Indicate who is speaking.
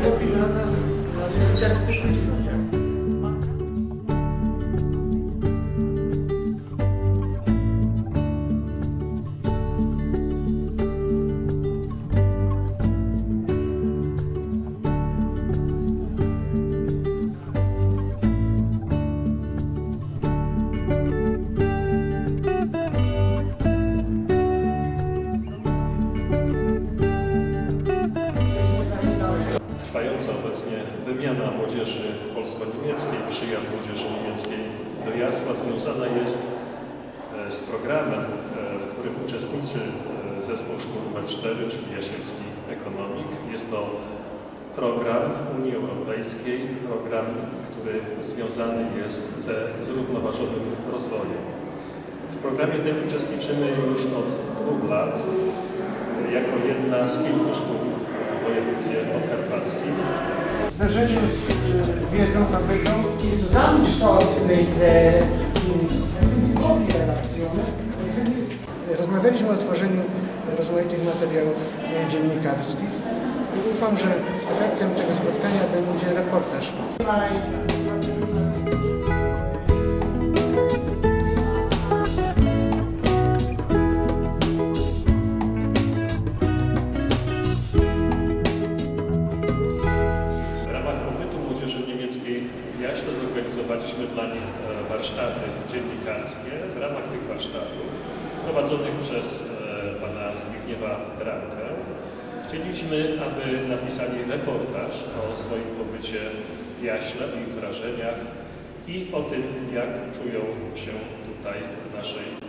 Speaker 1: najlepiej na zależy jak ktoś ludzi Trwająca obecnie wymiana młodzieży polsko-niemieckiej, przyjazd młodzieży niemieckiej do Jasła związana jest e, z programem, e, w którym uczestniczy e, zespół szkół nr 4, czyli Jasielski Ekonomik. Jest to program Unii Europejskiej, program, który związany jest ze zrównoważonym rozwojem. W programie tym uczestniczymy już od dwóch lat jako jedna z kilku szkół w województwie podkarpackim.
Speaker 2: zderzeniu z e, wiedzą nabytą relacjony. Rozmawialiśmy o tworzeniu rozmaitych materiałów dziennikarskich i ufam, że efektem tego spotkania będzie reportaż.
Speaker 1: Jaśle zorganizowaliśmy dla nich e, warsztaty dziennikarskie. W ramach tych warsztatów prowadzonych przez e, pana Zbigniewa Drankę chcieliśmy, aby napisali reportaż o swoim pobycie w Jaśle, o ich wrażeniach i o tym, jak czują się tutaj w naszej.